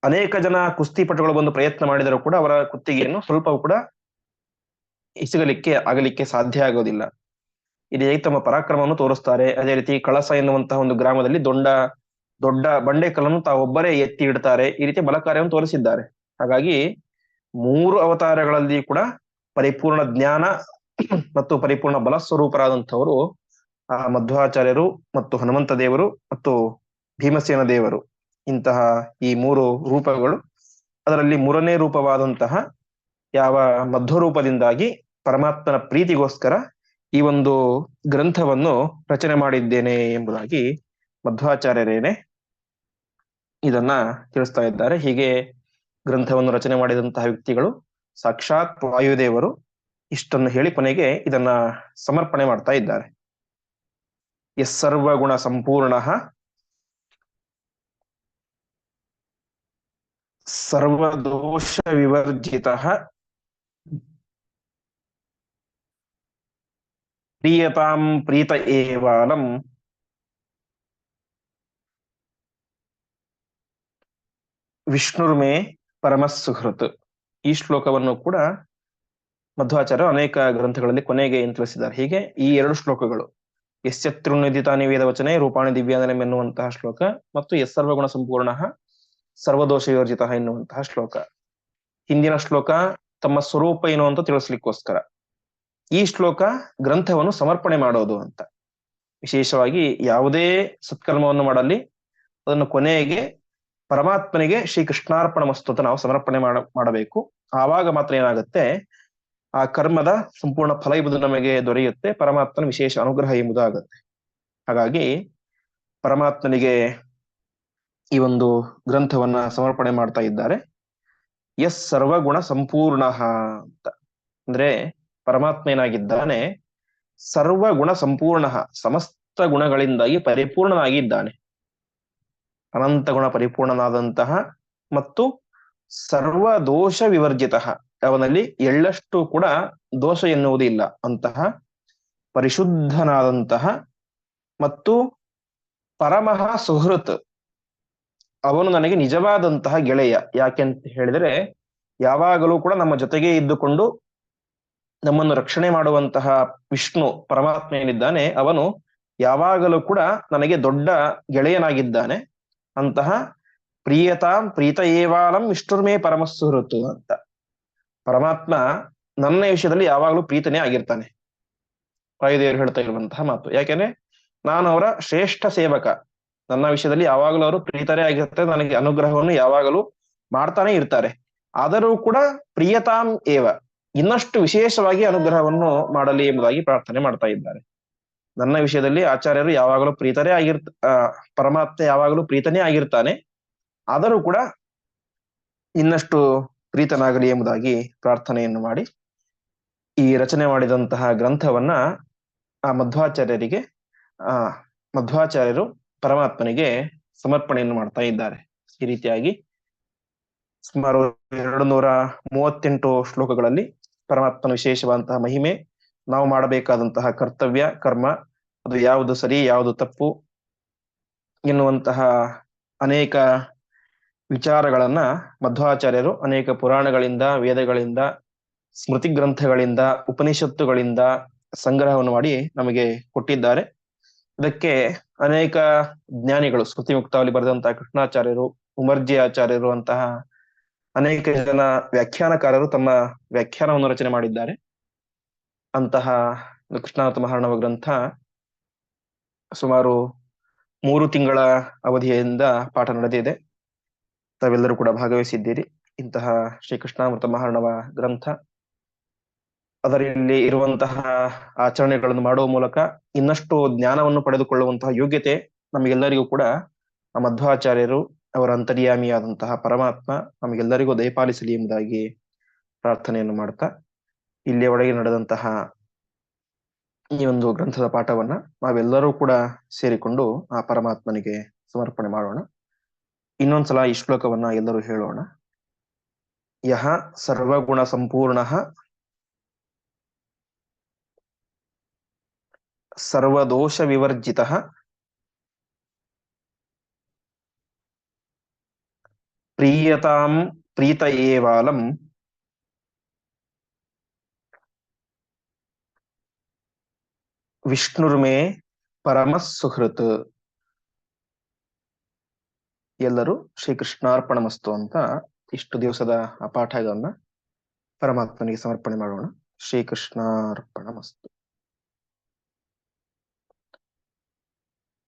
ಅನೇಕ ಜನ ಕುಸ್ತಿಪಟುಗಳು ಬಂದು ಪ್ರಯತ್ನ ಮಾಡಿದರೂ ಕೂಡ ಅವರ ಕುತ್ತಿಗೆಯನ್ನು ಸ್ವಲ್ಪವೂ ಕೂಡ ಇಸಗಲಿಕ್ಕೆ ಆಗಲಿಕ್ಕೆ ಸಾಧ್ಯ ಆಗೋದಿಲ್ಲ. ಇಲ್ಲಿ ತಮ್ಮ ಪರಾಕ್ರಮವನ್ನು ತೋರಿಸ್ತಾರೆ? ಅದೇ ರೀತಿ ಕಳಸ ಎನ್ನುವಂತಹ ಒಂದು ಗ್ರಾಮದಲ್ಲಿ ದೊಡ್ಡ ದೊಡ್ಡ ಬಂಡೆಕಲ್ಲನ್ನು ತಾವೊಬ್ಬರೇ ಎತ್ತಿ ಇಡ್ತಾರೆ. ಈ ರೀತಿ ಬಲ ಕಾರ್ಯವನ್ನು ತೋರಿಸಿದ್ದಾರೆ. ಹಾಗಾಗಿ ಮೂರು ಅವತಾರಗಳಲ್ಲಿ ಕೂಡ ಪರಿಪೂರ್ಣ ಜ್ಞಾನ ಮತ್ತು ಪರಿಪೂರ್ಣ ಬಲ ಸ್ವರೂಪರಾದಂಥವರು, ಆ ಮಧ್ವಾಚಾರ್ಯರು ಮತ್ತು ಹನುಮಂತ ದೇವರು ಮತ್ತು ಭೀಮಸೇನ ದೇವರು. ಇಂತಹ ಈ ಮೂರು ರೂಪಗಳು ಅದರಲ್ಲಿ ಮೂರನೇ ರೂಪವಾದಂತಹ ಯಾವ ಮಧ್ವರೂಪದಿಂದಾಗಿ ಪರಮಾತ್ಮನ ಪ್ರೀತಿಗೋಸ್ಕರ ಈ ಒಂದು ಗ್ರಂಥವನ್ನು ರಚನೆ ಮಾಡಿದ್ದೇನೆ ಎಂಬುದಾಗಿ ಮಧ್ವಾಚಾರ್ಯರೇನೆ ಇದನ್ನ ತಿಳಿಸ್ತಾ ಇದ್ದಾರೆ. ಹೀಗೆ ಗ್ರಂಥವನ್ನು ರಚನೆ ಮಾಡಿದಂತಹ ವ್ಯಕ್ತಿಗಳು ಸಾಕ್ಷಾತ್ ವಾಯುದೇವರು ಇಷ್ಟನ್ನು ಹೇಳಿ ಕೊನೆಗೆ ಇದನ್ನ ಸಮರ್ಪಣೆ ಮಾಡ್ತಾ ಇದ್ದಾರೆ. ಎಸ್ ಸರ್ವಗುಣ ಸಂಪೂರ್ಣ ಸರ್ವದೋಷ ವಿವರ್ಜಿತ ಪ್ರಿಯತಾಂ ಪ್ರೀತ ಏವಾನಂ ವಿಷ್ಣುರ್ಮೇ ಪರಮ ಸುಹೃತ್ ಈ ಶ್ಲೋಕವನ್ನು ಕೂಡ ಮಧ್ವಾಚಾರ್ಯ ಅನೇಕ ಗ್ರಂಥಗಳಲ್ಲಿ ಕೊನೆಗೆ ಏನು ತಿಳಿಸಿದ್ದಾರೆ. ಹೀಗೆ ಈ ಎರಡು ಶ್ಲೋಕಗಳು ಯಸ್ಯತ್ರುನಿಧಿತಾನಿ ವೇದ ವಚನೆ ರೂಪಾಣಿ ದಿವ್ಯಾನಮ್ ಎನ್ನುವಂತಹ ಶ್ಲೋಕ ಮತ್ತು ಎಸ್ ಸರ್ವಗುಣ ಸಂಪೂರ್ಣ ಸರ್ವದೋಷ ಯೋರ್ಜಿತ ಎನ್ನುವಂತಹ ಶ್ಲೋಕ. ಹಿಂದಿನ ಶ್ಲೋಕ ತಮ್ಮ ಸ್ವರೂಪ ಏನು ಅಂತ ತಿಳಿಸ್ಲಿಕ್ಕೋಸ್ಕರ. ಈ ಶ್ಲೋಕ ಗ್ರಂಥವನ್ನು ಸಮರ್ಪಣೆ ಮಾಡೋದು ಅಂತ. ವಿಶೇಷವಾಗಿ ಯಾವುದೇ ಸತ್ಕರ್ಮವನ್ನು ಮಾಡಲಿ, ಅದನ್ನು ಕೊನೆಗೆ ಪರಮಾತ್ಮನಿಗೆ ಶ್ರೀ ಕೃಷ್ಣಾರ್ಪಣ ಅಂತ ನಾವು ಸಮರ್ಪಣೆ ಮಾಡ, ಮಾಡಬೇಕು. ಆವಾಗ ಮಾತ್ರ ಏನಾಗುತ್ತೆ? ಆ ಕರ್ಮದ ಸಂಪೂರ್ಣ ಫಲ ಎಂಬುದು ನಮಗೆ ದೊರೆಯುತ್ತೆ. ಪರಮಾತ್ಮನ ವಿಶೇಷ ಅನುಗ್ರಹ ಎಂಬುದಾಗುತ್ತೆ. ಹಾಗಾಗಿ ಪರಮಾತ್ಮನಿಗೆ ಈ ಒಂದು ಗ್ರಂಥವನ್ನ ಸಮರ್ಪಣೆ ಮಾಡ್ತಾ ಇದ್ದಾರೆ. ಎಸ್ ಸರ್ವಗುಣ ಸಂಪೂರ್ಣ ಅಂತ. ಅಂದ್ರೆ ಪರಮಾತ್ಮ ಏನಾಗಿದ್ದಾನೆ? ಸರ್ವಗುಣ ಸಂಪೂರ್ಣ, ಸಮಸ್ತ ಗುಣಗಳಿಂದಾಗಿ ಪರಿಪೂರ್ಣನಾಗಿದ್ದಾನೆ. ಅನಂತ ಗುಣ ಪರಿಪೂರ್ಣನಾದಂತಹ ಮತ್ತು ಸರ್ವ ದೋಷ ವಿವರ್ಜಿತ. ಅವನಲ್ಲಿ ಎಳ್ಳಷ್ಟು ಕೂಡ ದೋಷ ಎನ್ನುವುದಿಲ್ಲ ಅಂತಹ ಪರಿಶುದ್ಧನಾದಂತಹ ಮತ್ತು ಪರಮಃ ಸುಹೃತ್. ಅವನು ನನಗೆ ನಿಜವಾದಂತಹ ಗೆಳೆಯ. ಯಾಕೆಂತ ಹೇಳಿದರೆ, ಯಾವಾಗಲೂ ಕೂಡ ನಮ್ಮ ಜೊತೆಗೆ ಇದ್ದುಕೊಂಡು ನಮ್ಮನ್ನು ರಕ್ಷಣೆ ಮಾಡುವಂತಹ ವಿಷ್ಣು ಪರಮಾತ್ಮ ಏನಿದ್ದಾನೆ ಅವನು ಯಾವಾಗಲೂ ಕೂಡ ನನಗೆ ದೊಡ್ಡ ಗೆಳೆಯನಾಗಿದ್ದಾನೆ. ಅಂತಹ ಪ್ರಿಯತಾಂ ಪ್ರೀತ ಏವಾಲಂ ವಿಷ್ಣುರ್ಮೇ ಪರಮಸುಹೃತು ಅಂತ. ಪರಮಾತ್ಮ ನನ್ನ ವಿಷಯದಲ್ಲಿ ಯಾವಾಗಲೂ ಪ್ರೀತನೇ ಆಗಿರ್ತಾನೆ. ವಾಯುದೇವರು ಹೇಳ್ತಾ ಇರುವಂತಹ ಮಾತು. ಯಾಕೆಂದ್ರೆ ನಾನು ಅವರ ಶ್ರೇಷ್ಠ ಸೇವಕ. ನನ್ನ ವಿಷಯದಲ್ಲಿ ಯಾವಾಗಲೂ ಅವರು ಪ್ರೀತರೇ ಆಗಿರ್ತಾರೆ. ನನಗೆ ಅನುಗ್ರಹವನ್ನು ಯಾವಾಗಲೂ ಮಾಡ್ತಾನೆ ಇರ್ತಾರೆ. ಆದರೂ ಕೂಡ ಪ್ರಿಯತಾಂ ಏವ ಇನ್ನಷ್ಟು ವಿಶೇಷವಾಗಿ ಅನುಗ್ರಹವನ್ನು ಮಾಡಲಿ ಎಂಬುದಾಗಿ ಪ್ರಾರ್ಥನೆ ಮಾಡ್ತಾ ಇದ್ದಾರೆ. ನನ್ನ ವಿಷಯದಲ್ಲಿ ಆಚಾರ್ಯರು ಯಾವಾಗಲೂ ಪ್ರೀತನೇ ಆಗಿರ್ತ ಪರಮಾತ್ಮ ಯಾವಾಗಲೂ ಪ್ರೀತನೇ ಆಗಿರ್ತಾನೆ. ಆದರೂ ಕೂಡ ಇನ್ನಷ್ಟು ಪ್ರೀತನಾಗಲಿ ಎಂಬುದಾಗಿ ಪ್ರಾರ್ಥನೆಯನ್ನು ಮಾಡಿ ಈ ರಚನೆ ಮಾಡಿದಂತಹ ಗ್ರಂಥವನ್ನ ಆ ಮಧ್ವಾಚಾರ್ಯರಿಗೆ, ಆ, ಮಧ್ವಾಚಾರ್ಯರು ಪರಮಾತ್ಮನಿಗೆ ಸಮರ್ಪಣೆಯನ್ನು ಮಾಡ್ತಾ ಇದ್ದಾರೆ. ಈ ರೀತಿಯಾಗಿ ಸುಮಾರು ಎರಡು ನೂರ ಮೂವತ್ತೆಂಟು ಶ್ಲೋಕಗಳಲ್ಲಿ ಪರಮಾತ್ಮನ ವಿಶೇಷವಾದಂತಹ ಮಹಿಮೆ ನಾವು ಮಾಡಬೇಕಾದಂತಹ ಕರ್ತವ್ಯ, ಕರ್ಮ, ಅದು ಯಾವುದು ಸರಿ, ಯಾವುದು ತಪ್ಪು ಎನ್ನುವಂತಹ ಅನೇಕ ವಿಚಾರಗಳನ್ನ ಮಧ್ವಾಚಾರ್ಯರು ಅನೇಕ ಪುರಾಣಗಳಿಂದ, ವೇದಗಳಿಂದ ಸ್ಮೃತಿ ಗ್ರಂಥಗಳಿಂದ ಉಪನಿಷತ್ತುಗಳಿಂದ ಸಂಗ್ರಹವನ್ನು ಮಾಡಿ ನಮಗೆ ಕೊಟ್ಟಿದ್ದಾರೆ. ಇದಕ್ಕೆ ಅನೇಕ ಜ್ಞಾನಿಗಳು ಸ್ಮೃತಿ ಮುಕ್ತಾವಲಿ ಬರೆದಂತಹ ಕೃಷ್ಣಾಚಾರ್ಯರು ಉಮರ್ಜಿ ಆಚಾರ್ಯರು ಅಂತಹ ಅನೇಕ ಜನ ವ್ಯಾಖ್ಯಾನಕಾರರು ತಮ್ಮ ವ್ಯಾಖ್ಯಾನವನ್ನು ರಚನೆ ಮಾಡಿದ್ದಾರೆ. ಅಂತಹ ಕೃಷ್ಣಾಥ ಮಹಾರಾಣವ ಗ್ರಂಥ ಸುಮಾರು ಮೂರು ತಿಂಗಳ ಅವಧಿಯಿಂದ ಪಾಠ ನಡೆದಿದೆ. ತಾವೆಲ್ಲರೂ ಕೂಡ ಭಾಗವಹಿಸಿದ್ದೀರಿ. ಇಂತಹ ಶ್ರೀಕೃಷ್ಣಾಮೃತ ಮಹಾರಾಣವ ಗ್ರಂಥ. ಅದರಲ್ಲಿ ಇರುವಂತಹ ಆಚರಣೆಗಳನ್ನು ಮಾಡುವ ಮೂಲಕ ಇನ್ನಷ್ಟು ಜ್ಞಾನವನ್ನು ಪಡೆದುಕೊಳ್ಳುವಂತಹ ಯೋಗ್ಯತೆ ನಮಗೆಲ್ಲರಿಗೂ ಕೂಡ ಮಧ್ವಾಚಾರ್ಯರು ಅವರ ಅಂತರ್ಯಾಮಿಯಾದಂತಹ ಪರಮಾತ್ಮ ನಮಗೆಲ್ಲರಿಗೂ ದಯಪಾಲಿಸಲಿ ಎಂಬುದಾಗಿ ಪ್ರಾರ್ಥನೆಯನ್ನು ಮಾಡ್ತಾ ಇಲ್ಲಿಯವರೆಗೆ ನಡೆದಂತಹ ಈ ಒಂದು ಗ್ರಂಥದ ಪಾಠವನ್ನ ನಾವೆಲ್ಲರೂ ಕೂಡ ಸೇರಿಕೊಂಡು ಆ ಪರಮಾತ್ಮನಿಗೆ ಸಮರ್ಪಣೆ ಮಾಡೋಣ. ಇನ್ನೊಂದ್ಸಲ ಈ ಶ್ಲೋಕವನ್ನ ಎಲ್ಲರೂ ಹೇಳೋಣ. ಯಹ ಸರ್ವಗುಣ ಸಂಪೂರ್ಣ ಸರ್ವದೋಷ ವಿವರ್ಜಿತ ಪ್ರೀಯತಾಂ ಪ್ರೀತ ಏವಾಲಂ ವಿಷ್ಣುರ್ಮೇ ಪರಮ ಸುಹೃತ್ ಎಲ್ಲರೂ ಶ್ರೀಕೃಷ್ಣಾರ್ಪಣಮಸ್ತು ಅಂತ ಇಷ್ಟು ದಿವಸದ ಆ ಪಾಠಗಳನ್ನ ಪರಮಾತ್ಮನಿಗೆ ಸಮರ್ಪಣೆ ಮಾಡೋಣ. ಶ್ರೀಕೃಷ್ಣಾರ್ಪಣ ಮಸ್ತು